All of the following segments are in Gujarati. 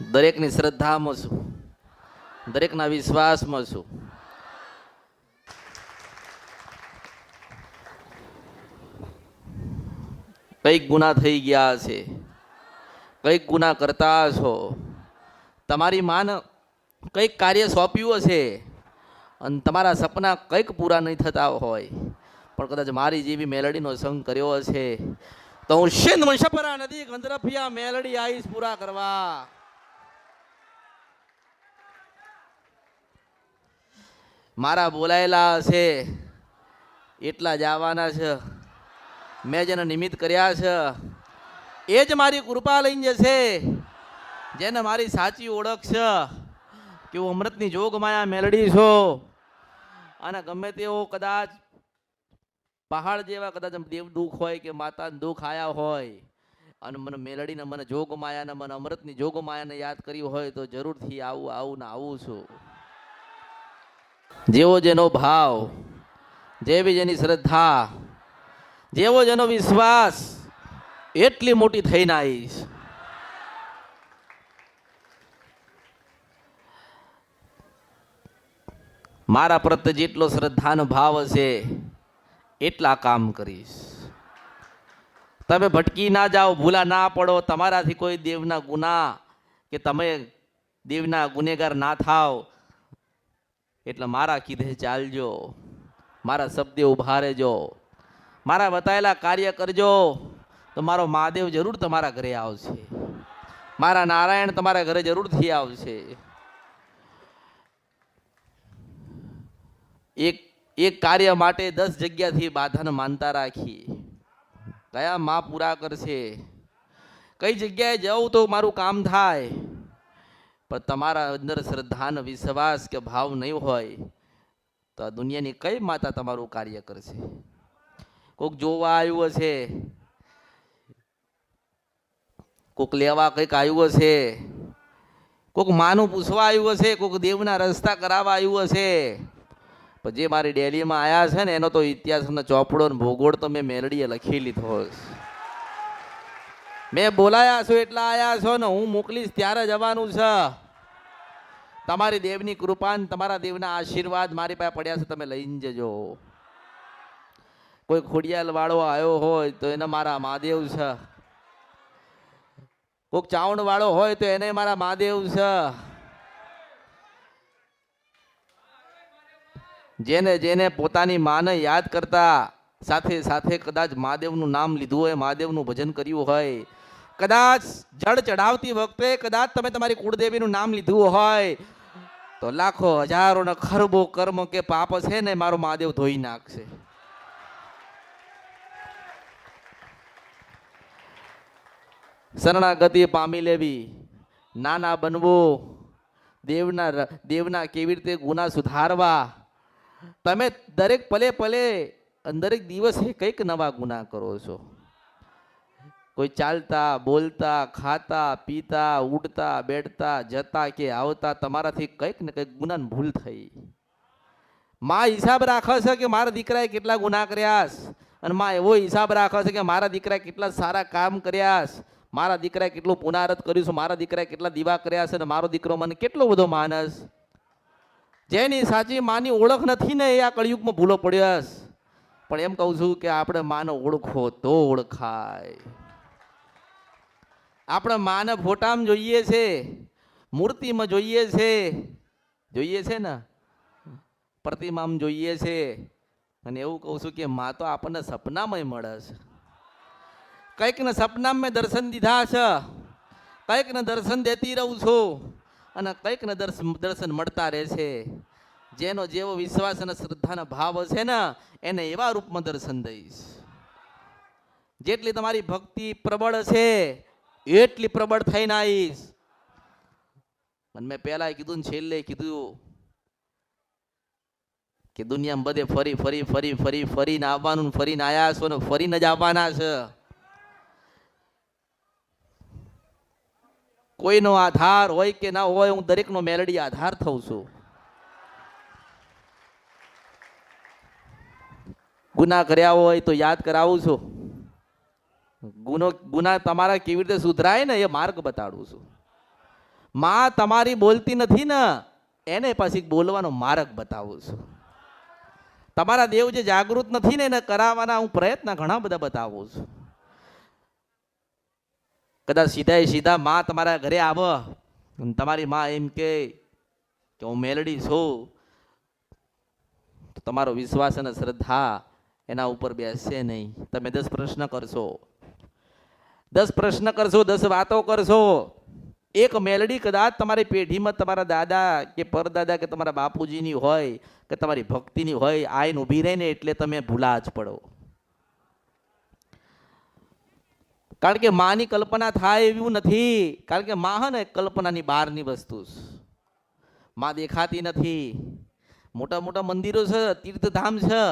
દરેકની શ્રદ્ધામાં છું. દરેકના વિશ્વાસમાં છું. કંઈક ગુના થઈ ગયા છે. કંઈક ગુના કરતા છો. તમારી માન કંઈક કાર્ય સોંપ્યું હશે. અને તમારા સપના કંઈક પૂરા નહીં થતા હોય. પણ કદાચ મારી જેવી મેલડીનો સંગ કર્યો હશે. તો હું શિંદ વંશપરા નદી ગંધરફિયા મેલડી આવીશ પૂરા કરવા. મારા બોલાયેલા છે, એટલા જ આવવાના છે. મેં જેને નિમિત્ત કર્યા છે, એ જ મારી કૃપા લઈને જશે જેને મારી સાચી ઓળખ છે, કે હું અમૃતની જોગમાયા મેલડી છો. અને ગમે તેવો કદાચ પહાડ જેવા કદાચ દેવ દુઃખ હોય કે માતાને દુઃખ આયા હોય, અને મને મેલડીને, મને જોગમાયાને, મને અમૃતની જોગમાયાને યાદ કરી હોય તો જરૂરથી આવું આવું ને આવું છું. જેવો જેનો ભાવ, જેવી જેની શ્રદ્ધા, જેવો જેનો વિશ્વાસ, એટલી મોટી થઈને આવીશ. મારા પ્રત્યે જેટલો શ્રદ્ધાનો ભાવ હશે, એટલા કામ કરીશ. તમે ભટકી ના જાઓ, ભૂલા ના પડો, તમારાથી કોઈ દેવના ગુના કે તમે દેવના ગુનેગાર ના થાવ એટલે મારા કીધે ચાલજો, મારા શબ્દે ઊભા રહેજો, મારા બતાવેલા કાર્ય કરજો, તો મારો મહાદેવ જરૂર તમારા ઘરે આવશે. મારા નારાયણ તમારા ઘરે જરૂરથી આવશે. એક એક કાર્ય માટે દસ જગ્યાથી બાધાને માનતા રાખીએ કયા માં પૂરા કરશે? કઈ જગ્યાએ જાઉં તો મારું કામ થાય? પણ તમારા અંદર શ્રદ્ધાનો, વિશ્વાસ કે ભાવ નહીં હોય, તો દુનિયાની કઈ માતા તમારું કાર્ય કરશે? કોક જોવા આવ્યું હશે, કોક લેવા કંઈક આવ્યું હશે, કોક માનું પૂછવા આવ્યું હશે, કોક દેવના રસ્તા કરાવવા આવ્યું હશે. પણ જે મારી ડેલીમાં આવ્યા છે ને, એનો તો ઇતિહાસનો ચોપડો ભૂગોળ તો મેં મેરડીએ લખી લીધો મેં બોલાયા છો, એટલા આવ્યા છો ને, હું મોકલીશ, ત્યારે જવાનું છે. તમારી દેવની કૃપા ને તમારા દેવના આશીર્વાદ મારી પાસે પડ્યા છે, તમે લઈને જજો. કોઈ ખોડિયાલ વાળો આવ્યો હોય તો એને મારા મહાદેવ છે. કોઈક ચાવણ વાળો હોય તો એને મારા મહાદેવ છે. જેને જેને પોતાની માને યાદ કરતા સાથે સાથે કદાચ મહાદેવનું નામ લીધું હોય, મહાદેવનું ભજન કર્યું હોય, કદાચ જળ ચડાવતી વખતે કદાચ તમે તમારી કુળદેવીનું નામ લીધું હોય તો લાખો હજારો ને ખરબો કર્મ કે પાપ છે ને મારો મહાદેવ ધોઈ નાખશે. શરણાગતિ પામી લેવી. નાના બનવું. દેવના દેવના કેવી રીતે ગુના સુધારવા. તમે દરેક પલે પલે દરેક દિવસે કંઈક નવા ગુના કરો છો. કોઈ ચાલતા, બોલતા, ખાતા, પીતા, ઉડતા, બેઠતા, જતા કે આવતા તમારાથી કંઈક ને કંઈક ગુનાન ભૂલ થઈ. માં હિસાબ રાખે છે કે મારા દીકરાએ કેટલા ગુના કર્યાસ અને માં એવો હિસાબ રાખે છે કે મારા દીકરાએ કેટલા સારા કામ કર્યાસ મારા દીકરાએ કેટલું પુનારત કર્યું છે? મારા દીકરાએ કેટલા દીવા કર્યા છે? અને મારો દીકરો મને કેટલો બધો માનસ? જેની સાચી માની ઓળખ નથી ને એ આ કળિયુગમાં ભૂલો પડ્યો. પણ એમ કહું છું કે આપણે માનો ઓળખો તો ઓળખાય. આપણે માને ફોટામાં જોઈએ છે, મૂર્તિમાં જોઈએ છે જોઈએ છે ને? પ્રતિમામાં જોઈએ છે. અને એવું કહું છું કે માં તો આપણને સપનામાં મળે છે. કંઈક ને સપનામાં મેં દર્શન દીધા છે કંઈક ને દર્શન દેતી રહું છું અને કંઈક ને દર્શન મળતા રહે છે. જેનો જેવો વિશ્વાસ અને શ્રદ્ધાનો ભાવ હશે ને, એને એવા રૂપમાં દર્શન દઈશ. જેટલી તમારી ભક્તિ પ્રબળ છે એટલી પ્રબળ થઈને આવીશ અને મેં પેલા કીધું ને છેલ્લે કીધું કે દુનિયામાં બધે ફરી ફરી ફરી ફરી, ફરીને આવવાનું ફરીને આવ્યા છો ને ફરીને જ આવવાના છે. કોઈનો આધાર હોય કે ના હોય હું દરેકનો મેલડી આધાર થઉં છું. ગુના કર્યા હોય તો યાદ કરાવું છું. ગુનો, ગુના તમારા કેવી રીતે સુધરાય ને એ માર્ગ બતાડું છું. માં તમારી બોલતી નથી ને, એને પછી બોલવાનો માર્ગ બતાવું છું. તમારા દેવ જે જાગૃત નથી ને, એને કરાવવાના હું પ્રયત્ન ઘણા બધા બતાવું છું. કદાચ સીધા સીધા માં તમારા ઘરે આવો તમારી માં એમ કે હું મેલડી છું. તમારો વિશ્વાસ અને શ્રદ્ધા એના ઉપર બેસશે નહીં. તમે દસ પ્રશ્ન કરશો. દસ પ્રશ્ન કરશો, દસ વાતો કરશો. એક મેલડી કદાચ તમારી પેઢીમાં તમારા દાદા કે પરદાદા કે તમારા બાપુજીની હોય કે તમારી ભક્તિની હોય, આઈને ઊભી રહીને એટલે તમે ભૂલા જ પડો. કારણ કે માની કલ્પના થાય એવું નથી. કારણ કે માં હે ને કલ્પનાની બહારની વસ્તુ માં દેખાતી નથી. મોટા મોટા મંદિરો છે, તીર્થધામ છે,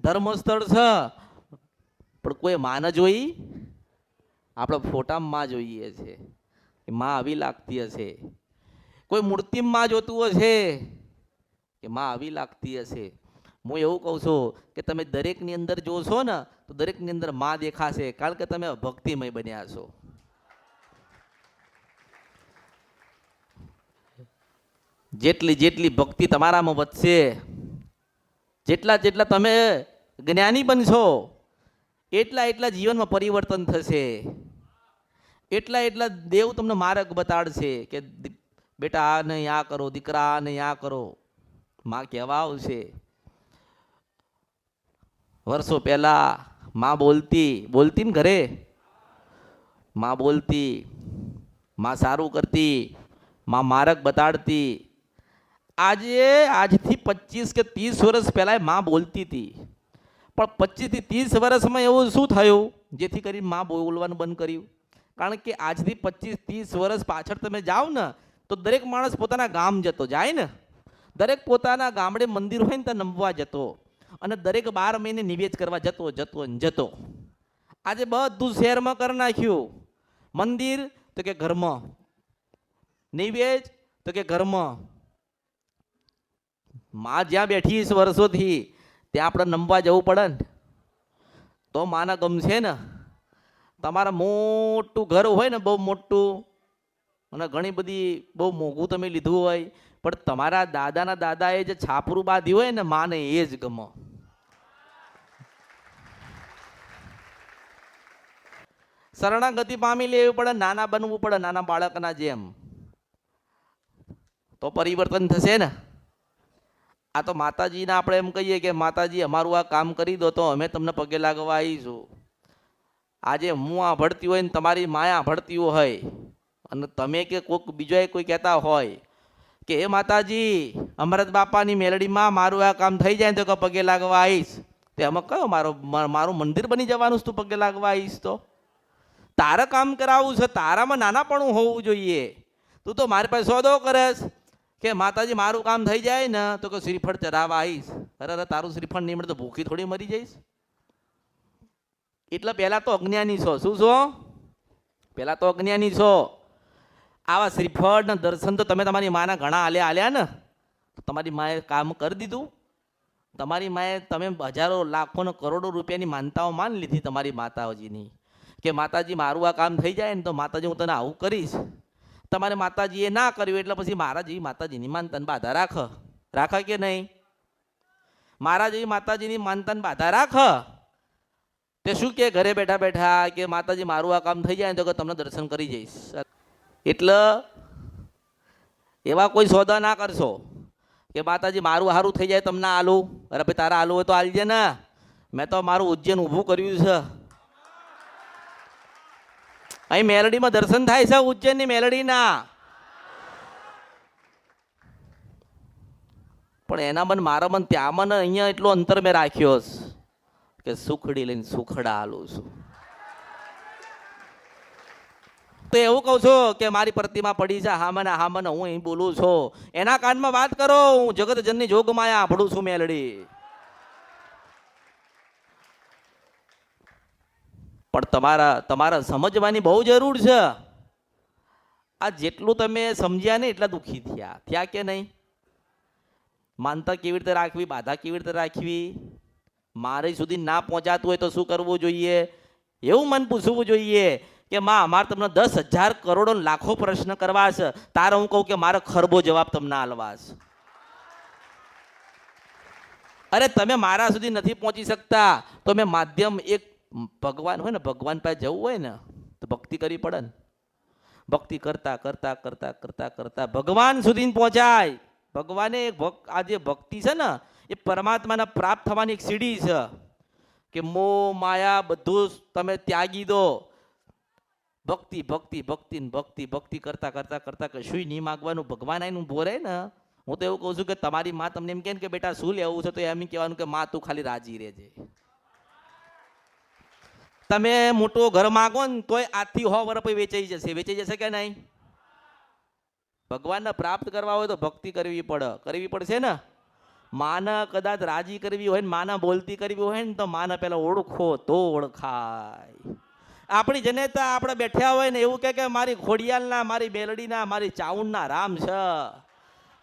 ધર્મસ્થળ છે. પણ કોઈ માન જોઈ આપણે ફોટામાં જોઈએ છે. માં આવી લાગતી હશે. કોઈ મૂર્તિમાં જોતું હશે? કે માં આવી લાગતી હશે? હું એવું કહું છું કે તમે દરેકની અંદર જોશો ને, તો દરેકની અંદરમાં દેખાશે, કારણ કે તમે ભક્તિમય બન્યા છો. જેટલી જેટલી ભક્તિ તમારામાં વધશે, જેટલા જેટલા તમે જ્ઞાની બનશો, એટલા એટલા જીવનમાં પરિવર્તન થશે. એટલા એટલા દેવ તમને માર્ગ બતાડશે કે બેટા આ નહીં, આ કરો, દીકરા આ નહીં, આ કરો. માં કહેવા આવશે વર્ષો પહેલા માં બોલતી બોલતી ને ઘરે? માં બોલતી, માં સારું કરતી, માં માર્ગ બતાડતી. આજે, આજથી પચીસ કે ત્રીસ વર્ષ પહેલાં માં બોલતી હતી. પણ પચીસથી ત્રીસ વર્ષમાં એવું શું થયું? જેથી કરીને માં બોલવાનું બંધ કર્યું. કારણ કે આજથી પચીસ, ત્રીસ વર્ષ પાછળ તમે જાઓ ને, તો દરેક માણસ પોતાના ગામ જતો જાય ને. દરેક પોતાના ગામડે મંદિર હોય ને ત્યાં નમવા જતો. અને દરેક બાર મહિને નિવેદ કરવા જતો જતો ને જતો. આજે બધું શહેરમાં કરી નાખ્યું. મંદિર, તો કે ઘરમાં. નિવેદ, તો કે ઘરમાં. માં જ્યાં બેઠી વર્ષોથી, ત્યાં આપણે નમવા જવું પડે ને. તો માના ગમશે ને. તમારા મોટું ઘર હોય ને બહુ મોટું, અને ઘણી બધી બહુ મોંઘું તમે લીધું હોય, પણ તમારા દાદાના દાદાએ જે છાપરું બાંધ્યું હોય ને માને એ જ ગમો. શરણાગતિ પામી લેવી પડે, નાના બનવું પડે, નાના બાળકના જેમ. તો પરિવર્તન થશે ને. આ તો માતાજીને આપણે એમ કહીએ કે માતાજી, અમારું આ કામ કરી દો તો અમે તમને પગે લાગવા આવીશું. આજે હું આ ભળતી હોય ને તમારી માયા ભળતી હોય. અને તમે કે કોઈક બીજો કોઈ કહેતા હોય કે, એ માતાજી, અમરત બાપાની મેલડીમાં મારું આ કામ થઈ જાય તો કે પગે લાગવા આવીશ. તે અમે કયો મારો મારું મંદિર બની જવાનું તું પગે લાગવા આવીશ તો? તારે કામ કરાવવું છે, તારામાં નાનાપણું હોવું જોઈએ. તું તો મારી પાસે સોદો કરેશ કે, માતાજી, મારું કામ થઈ જાય ને તો કે શ્રીફળ ચરાવવા આવીશ. અરે અરે, તારું શ્રીફળ નહીં મળે તો ભૂખી થોડી મરી જઈશ. એટલે પહેલાં તો અજ્ઞાની છો. શું છો? પહેલાં તો અજ્ઞાની છો. આવા શ્રીફળના દર્શન તો તમે તમારી માના ઘણા આલ્યા આલ્યા ને? તમારી માએ કામ કરી દીધું? તમારી માએ તમે હજારો લાખો ને કરોડો રૂપિયાની માનતાઓ માન લીધી તમારી માતાજીની. કે માતાજી, મારું આ કામ થઈ જાય ને તો માતાજી, હું તને આવું કરીશ. તમારે માતાજીએ ના કર્યું એટલે પછી મારા જેવી માતાજીની માનતાને બાધા રાખ. રાખે કે નહીં? મારા જેવી માતાજીની માનતાને બાધા રાખ. તે શું કે ઘરે બેઠા બેઠા કે માતાજી, મારું આ કામ થઈ જાય ને તો કે તમને દર્શન કરી જઈશ. એટલે એવા કોઈ સોદા ના કરશો કે માતાજી, મારું સારું થઈ જાય તમને આલું. અરે ભાઈ, તારા આલું હોય તો આલજે ને. મેં તો મારું ઉજ્જૈન ઊભું કર્યું છે. અહીં મેલડીમાં દર્શન થાય છે ઉજ્જૈનની મેલડીના. પણ એના મન, મારા મન, ત્યાં મન અહીંયા એટલો અંતર મેં રાખ્યો છે. કે સુખડી લઈને સુખડા આલું છું. તો એવું કહું છું કે મારી પ્રતિમા પડી છે હા મને હા અહીં બોલું છું. એના કાનમાં વાત કરો, હું જગત જનની જોગમાયા આભળું છું મેલડી. પણ તમારા તમારા સમજવાની બહુ જરૂર છે. આ જેટલું તમે સમજ્યા ને એટલા દુઃખી થયા. થયા કે નહીં? માનતા કેવી રીતે રાખવી, બાધા કેવી રીતે રાખવી? મારે સુધી ના પહોંચાતું હોય તો શું કરવું જોઈએ? એવું મન પૂછવું જોઈએ કે માં અમારે તમને દસ હજાર કરોડો લાખો પ્રશ્ન કરવા છે. તારે હું કહું કે મારે ખરબો જવાબ તમને આલવા છે. અરે તમે મારા સુધી નથી પહોંચી શકતા. તો મેં માધ્યમ એક ભગવાન હોય ને, ભગવાન પાસે જવું હોય ને, તો ભક્તિ કરવી પડે ને. ભક્તિ કરતા કરતા કરતા કરતા કરતા ભગવાન સુધી પહોંચાય. ભગવાને આ જે ભક્તિ છે ને એ પરમાત્માના પ્રાપ્ત થવાની એક સીડી છે કે મોહ માયા બધું તમે ત્યાગી દો. ભક્તિ ભક્તિ ભક્તિ ભક્તિ ભક્તિ કરતા કરતા કરતા કશું નહીં માગવાનું? ભગવાન આનું ઊભો ને. હું તો એવું કહું છું કે તમારી માં તમને એમ ને કે બેટા શું લેવું છે તો એમ કહેવાનું કે માં તું ખાલી રાજી રહેજે. તમે મોટો ઘર માગો ને તોય આથી હો વર પછી વેચાઈ જશે. વેચાઈ જશે કે નહીં? ભગવાનને પ્રાપ્ત કરવા હોય તો ભક્તિ કરવી પડે. કરવી પડશે ને? માને કદાચ રાજી કરવી હોય ને માને બોલતી કરવી હોય ને તો માને પેલા ઓળખો તો ઓળખાય. આપણી જનેતા આપણે બેઠ્યા હોય ને એવું કે મારી ખોડિયાલના, મારી બેલડીના, મારી ચાઉંડના રામ છે.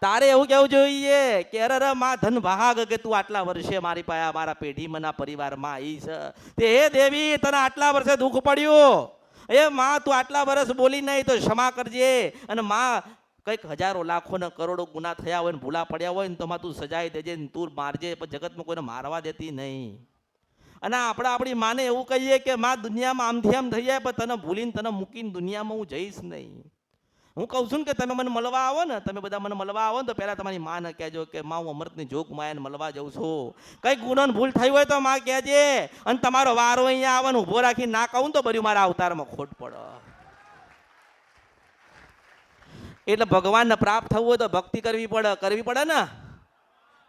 તારે એવું કેવું જોઈએ કે અરે રે માં ધન ભાગ કે તું આટલા વર્ષે મારી પાસે, મારા પેઢીમાંના પરિવારમાં આવી છે. તે હે દેવી, તને આટલા વર્ષે દુઃખ પડ્યું? એ માં, તું આટલા વર્ષ બોલી નહીં તો ક્ષમા કરજે. અને માં કંઈક હજારો લાખો ને કરોડો ગુના થયા હોય ને ભૂલા પડ્યા હોય ને તો તું સજાઈ દેજે ને તું મારજે, પણ જગતમાં કોઈને મારવા દેતી નહીં. અને આપણે આપણી માને એવું કહીએ કે માં દુનિયામાં આમથી આમ થઈ જાય, પણ તને ભૂલીને તને મૂકીને દુનિયામાં હું જઈશ નહીં. હું કહું છું ને કે તમે મને મળવા આવો ને, તમે બધા મને મળવા આવો ને, તો પહેલાં તમારી માને કહેજો કે માં, હું અમૃતની જોગ માયાને મળવા જાઉં છું. કંઈ ગુનો ભૂલ થઈ હોય તો માં કહેજે. અને તમારો વારો અહીંયા આવે ઊભો રાખીને ના કહું તો બર્યું મારા અવતારમાં ખોટ પડે. એટલે ભગવાનને પ્રાપ્ત થવું હોય તો ભક્તિ કરવી પડે કરવી પડે ને?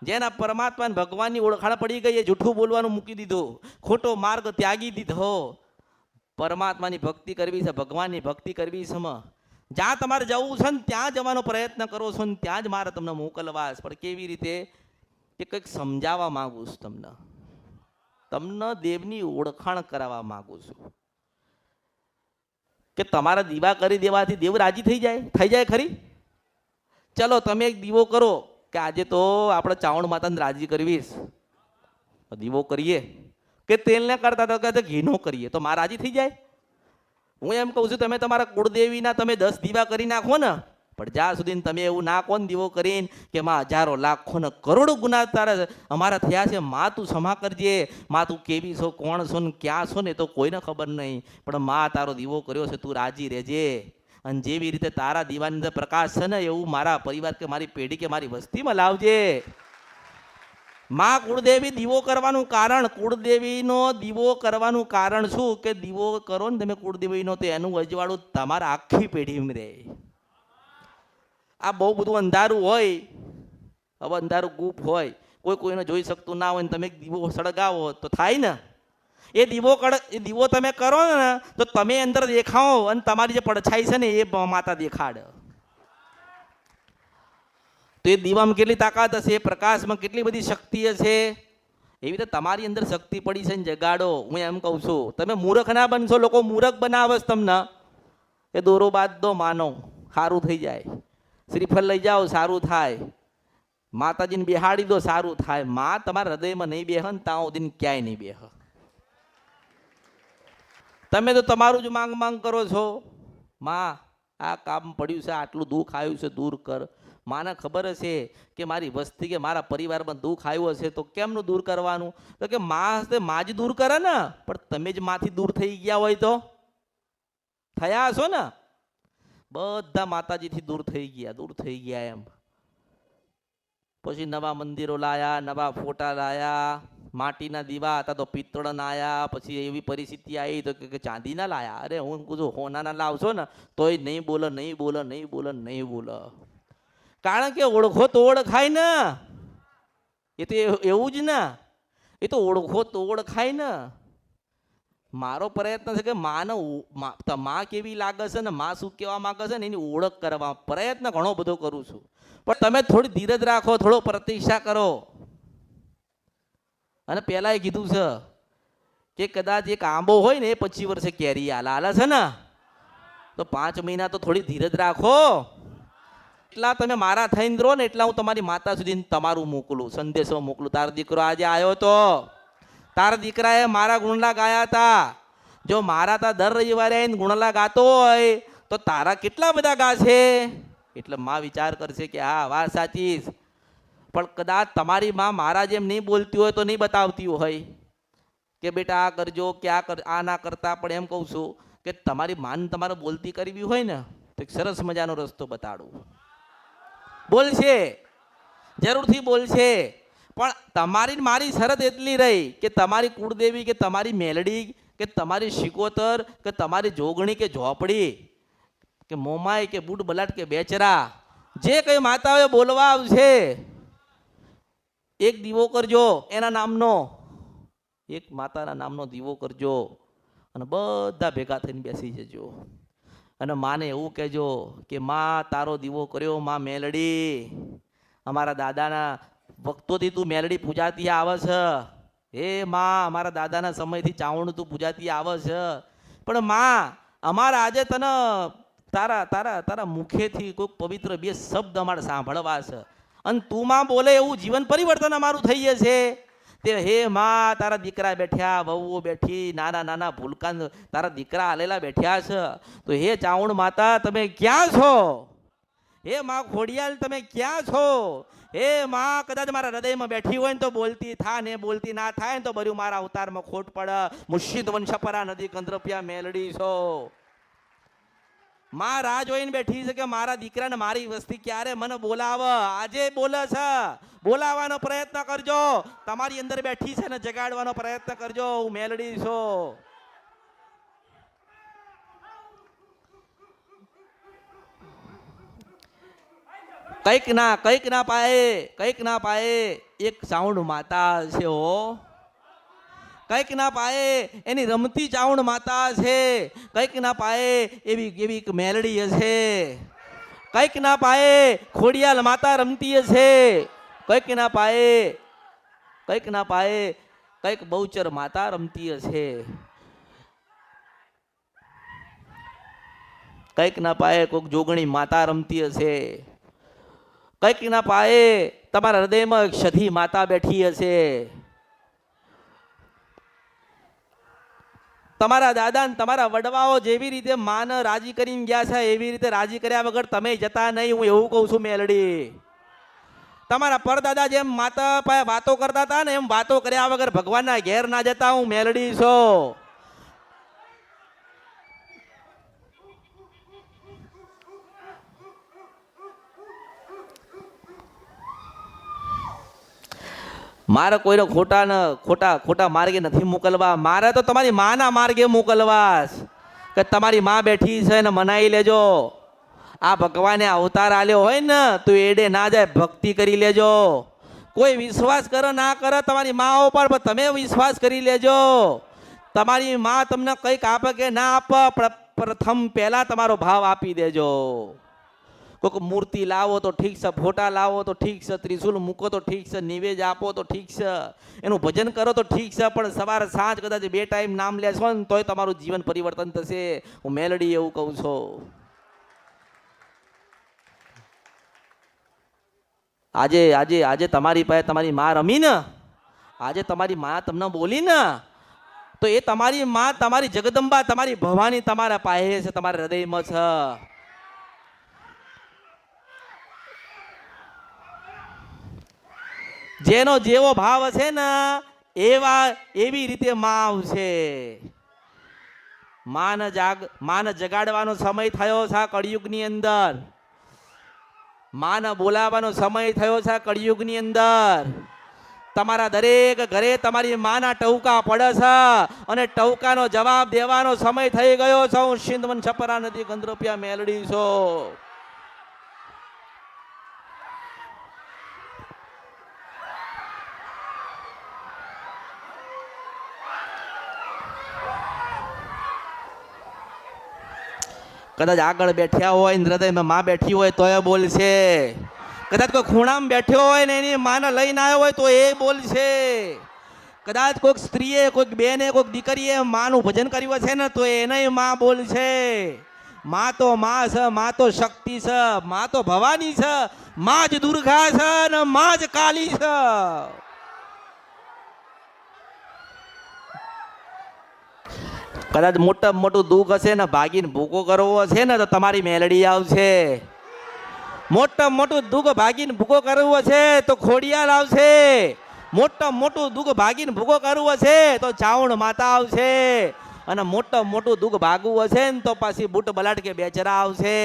જેના પરમાત્માને ભગવાનની ઓળખાણ પડી ગઈ એ જૂઠું બોલવાનું મૂકી દીધું. ખોટો માર્ગ ત્યાગી દીધો. પરમાત્માની ભક્તિ કરવી છે, ભગવાનની ભક્તિ કરવી છે જ્યાં તમારે જવું છે ને, ત્યાં જવાનો પ્રયત્ન કરો છો ને, ત્યાં જ મારે તમને મોકલવા પણ કેવી રીતે? કે કંઈક સમજાવવા માગું છું તમને. તમને દેવની ઓળખાણ કરાવવા માગું છું. કે તમારા દીવા કરી દેવાથી દેવ રાજી થઈ જાય? થઈ જાય ખરી? ચલો, તમે એક દીવો કરો કે આજે તો આપણે ચાવણ માતાને રાજી કરવીશ. દીવો કરીએ. કે તેલને કરતા તો કે ઘીનો કરીએ. તો મારા રાજી થઈ જાય? હું એમ કહું છું, તમે તમારા કુળદેવીના તમે દસ દીવા કરી નાખો ને પણ જ્યાં સુધી તમે એવું ના કોણ દીવો કરીને કે માં હજારો લાખો ને કરોડો ગુના તારા અમારા થયા છે, માં તું ક્ષમા કરજે. માં તું કેવી છો, કોણ છો ને ક્યાં છો ને એ તો કોઈને ખબર નહીં. પણ માં તારો દીવો કર્યો છે, તું રાજી રહેજે. અને જેવી રીતે તારા દીવાની અંદર પ્રકાશ છે ને, એવું મારા પરિવાર કે મારી પેઢી કે મારી વસ્તીમાં લાવજે. માં કુળદેવી દીવો કરવાનું કારણ, કુળદેવીનો દીવો કરવાનું કારણ શું? કે દીવો કરો ને તમે કુળદેવીનો, તો એનું અજવાળું તમારા આખી પેઢીમાં રહે. આ બહુ બધું અંધારું હોય, હવે અંધારું ગુપ હોય, કોઈ કોઈને જોઈ શકતું ના હોય ને તમે દીવો સળગાવો, તો થાય ને. એ દીવો કડ એ દીવો તમે કરો ને, તો તમે અંદર દેખાઓ અને તમારી જે પડછાઈ છે ને, એ માતા દેખાડ. તો એ દીવામાં કેટલી તાકાત હશે પ્રકાશમાં કેટલી બધી શક્તિ હશે? એવી રીતે તમારી અંદર શક્તિ પડી છે ને, જગાડો. હું એમ કહું છું, તમે મૂર્ખ ના બનશો, લોકો મૂર્ખ બનાવશ તમને. એ દોરો બાદ દો માનો સારું થઈ જાય. શ્રીફળ લઈ જાઓ, સારું થાય. માતાજીને બિહાડી દો, સારું થાય. માં તમારા હૃદયમાં નહીં બેહ ને ત્યાં સુધી ક્યાંય નહીં બેહ. તમે તો તમારું જ માંગ માંગ કરો છો. માં, આ કામ પડ્યું છે, આટલું દુઃખ આવ્યું છે, દૂર કર. માને ખબર હશે કે મારી વસ્તી કે મારા પરિવારમાં દુઃખ આવ્યું હશે તો કેમનું દૂર કરવાનું? તો કે માં હશે, માં જ દૂર કરે ને. પણ તમે જ માથી દૂર થઈ ગયા હોય તો. થયા હશો ને? બધા માતાજીથી દૂર થઈ ગયા, દૂર થઈ ગયા એમ. પછી નવા મંદિરો લાયા, નવા ફોટા લાયા, માટીના દીવા હતા તો પિત્તળના આવ્યા પછી એવી પરિસ્થિતિ આવી તો કે ચાંદીના લાયા. અરે હું કહું છું, હોનાના લાવશો ને, તોય નહીં બોલો નહીં બોલો નહીં બોલો નહીં બોલો. કારણ કે ઓળખો તો ઓળખાય ને. એ તો એવું જ ને. એ તો ઓળખો તો ઓળખાય ને. મારો પ્રયત્ન છે કે માને માં કેવી લાગે છે ને માં શું કહેવા માંગે છે ને એની ઓળખ કરવા પ્રયત્ન ઘણો બધો કરું છું. પણ તમે થોડી ધીરજ રાખો, થોડો પ્રતીક્ષા કરો. અને પહેલાં એ કીધું છે કે કદાચ એક આંબો હોય ને એ પચીસ વર્ષે કેરી આલા આલા છે ને? તો પાંચ મહિના તો થોડી ધીરજ રાખો. એટલા તમે મારા થઈને રહો ને, એટલા હું તમારી માતા સુધી તમારું મોકલું, સંદેશો મોકલું. તારો દીકરો આજે આવ્યો તો તારા દીકરાએ મારા ગુણલા ગાયા હતા. જો મારા તા દર રવિવારે આવીને ગુણલા ગાતો હોય, તો તારા કેટલા બધા ગાશે? એટલે માં વિચાર કરશે કે, હા, વાત સાચી પણ કદાચ તમારી માં મારા જેમ નહીં બોલતી હોય તો નહીં બતાવતી હોય. કે બેટા, આ કરજો, કે આ કર, આ ના કરતા. પણ એમ કહું છું કે તમારી માન તમારે બોલતી કરવી હોય ને, તો એક સરસ મજાનો રસ્તો બતાડું. બોલશે. જરૂરથી બોલશે. પણ તમારી મારી શરત એટલી રહી કે તમારી કુળદેવી કે તમારી મેલડી કે તમારી શિકોતર કે તમારી જોગણી કે ઝોપડી કે મોમાય કે બૂટ બલાટ કે બેચરા, જે કઈ માતાઓએ બોલવા આવશે, એક દીવો કરજો એના નામનો, એક માતાના નામનો દીવો કરજો અને બધા ભેગા થઈને બેસી જજો. અને માને એવું કહેજો કે, માં, તારો દીવો કર્યો, માં મેલડી, અમારા દાદાના વખતોથી તું મેલડી પૂજાતી આવે છે? હે માં, અમારા દાદાના સમયથી ચાવણ તું પૂજાતી આવે છે. પણ માં, અમારા આજે તને તારા તારા તારા મુખેથી કોઈક પવિત્ર બે શબ્દ અમારે સાંભળવા છે. અને તું માં બોલે એવું જીવન પરિવર્તન અમારું થઈ જશે તે હે માં, તારા દીકરા બેઠ્યા, વહુઓ બેઠી, નાના નાના ભૂલકાન તારા દીકરા આલેલા બેઠ્યા છે. તો હે ચાવણ માતા, તમે ક્યાં છો? હે માં ખોડિયાલ, તમે ક્યાં છો? હે માં, કદાચ મારા હૃદયમાં બેઠી હોય ને તો બોલતી થા ને બોલતી ના થાય ને તો બર્યું મારા અવતારમાં ખોટ પડે. મુશિદ વંશપરા નદી કંદ્રપિયા મેલડી છો. માં રાહ જોઈને બેઠી છે કે મારા દીકરાને મારી વસ્તી ક્યારે મને બોલાવે? આજે બોલે છે. બોલાવવાનો પ્રયત્ન કરજો. તમારી અંદર બેઠી છે ને જગાડવાનો પ્રયત્ન કરજો. હું મેલડી છું. કંઈક ના કંઈક ના પાયે, કંઈક ના પાયે એક સાઉન્ડ માતા છે હો. કંઈક ના પાયે એની રમતી ચાવણ માતા છે. કંઈક ના પાયે એવી એવી એક મેલડી હશે કંઈક ના પાયે ખોડિયાલ માતા રમતી હશે કંઈક ના પાયે, કંઈક ના પાયે કંઈક બહુચર માતા રમતી હશે કંઈક ના પાયે કોઈક જોગણી માતા રમતી હશે કંઈક ના પાયે તમારા હૃદયમાં એક સધી માતા બેઠી હશે. તમારા દાદા ને તમારા વડવાઓ જેવી રીતે માન રાજી કરીને ગયા છે, એવી રીતે રાજી કર્યા વગર તમે જતા નહીં, હું એવું કહું છું મેલડી. તમારા પરદાદા જેમ માતા પાસે વાતો કરતા હતા ને એમ વાતો કર્યા વગર ભગવાનના ઘેર ના જતા હું મેલડી છું. મારે કોઈને ખોટા ખોટા ખોટા માર્ગે નથી મોકલવા. મારે તો તમારી માના માર્ગે મોકલવા કે તમારી માં બેઠી છે ને મનાઈ લેજો. આ ભગવાને અવતાર આલ્યો હોય ને, તો એડે ના જાય, ભક્તિ કરી લેજો. કોઈ વિશ્વાસ કરો ના કરો, તમારી મા ઉપર પણ તમે વિશ્વાસ કરી લેજો. તમારી માં તમને કંઈક આપે કે ના આપે પ્રથમ પહેલાં તમારો ભાવ આપી દેજો. કોઈક મૂર્તિ લાવો તો ઠીક છે, ફોટા લાવો તો ઠીક છે ત્રિશુલ મૂકો તો ઠીક છે, નિવેદ આપો તો ઠીક છે, એનું ભજન કરો તો ઠીક છે, પણ સવારે સાંજ કદાચ બે ટાઈમ નામ લેશો ને તોય તમારું જીવન પરિવર્તન થશે. હું મેલડી એવું કહું છું. આજે આજે આજે તમારી પાસે તમારી માં રમી ને, આજે તમારી માં તમને બોલી ને, તો એ તમારી માં, તમારી જગદંબા, તમારી ભવાની તમારા પાસે છે, તમારા હૃદયમાં છે. જેનો જેવો ભાવ હશે ને, એવા એવી રીતે માં આવશે માન જાગ, માન જગાડવાનો સમય થયો છે કળિયુગની અંદર. માન બોલાવવાનો સમય થયો છે કળિયુગની અંદર. તમારા દરેક ઘરે તમારી માના ટવકા પડે છે અને ટવકાનો જવાબ દેવાનો સમય થઈ ગયો છે. હું સિંધવન છપરા નદી ગંદ્રોપિયા મેલડી છું. કદાચ આગળ બેઠ્યા હોય ને હૃદયમાં માં બેઠી હોય તોય બોલશે. કદાચ કોઈ ખૂણામાં બેઠ્યો હોય ને એની માને લઈને આવ્યો હોય તો એ બોલશે. કદાચ કોઈક સ્ત્રીએ, કોઈક બેને, કોઈક દીકરીએ માનું ભજન કર્યું છે ને તો એને માં બોલશે. માં તો માં છે, માં તો શક્તિ છે, માં તો ભવાની છે, માં જ દુર્ગા છે ને માં જ કાલી છે. કદાચ મોટામાં મોટું દુઃખ હશે ને ભાગીને ભૂકો કરવો હશે ને તો તમારી મેલડી આવશે. મોટામાં મોટું દુઃખ ભાગીને ભૂકો કરવો છે તો ખોડિયાર આવશે. મોટામાં મોટું દુઃખ ભાગીને ભૂકો કરવો છે તો ચાવણ માતા આવશે. અને મોટામાં મોટું દુઃખ ભાગવું હશે ને તો પાછી બુટ બલાટ કે બેચરા આવશે.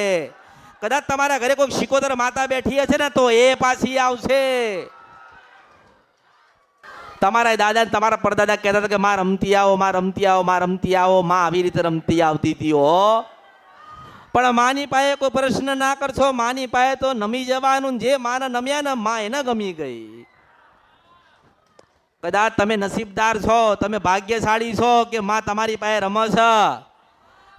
કદાચ તમારા ઘરે કોઈ શિકોતર માતા બેઠી હશે ને તો એ પાછી આવશે. તમારા દાદા તમારા પરદાદા કહેતા હતા કે માં રમતી આવો, માં રમતી આવો, માં રમતી આવો, માં આવી રીતે રમતી આવતી હતી ઓ પણ માની પાસે કોઈ પ્રશ્ન ના કરશો, માની પાસે તો નમી જવાનું જે માને નમ્યા ને માં એને ગમી ગઈ. કદાચ તમે નસીબદાર છો, તમે ભાગ્યશાળી છો કે માં તમારી પાસે રમે છે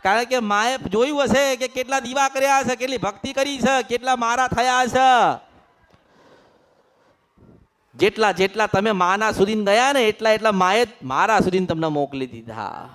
કારણ કે માએ જોયું હશે કે કેટલા દીવા કર્યા હશે કેટલી ભક્તિ કરી છે, કેટલા મારા થયા છે. જેટલા જેટલા તમે માના સુધી ગયા ને એટલા એટલા માએ મારા સુધી તમને મોકલી દીધા.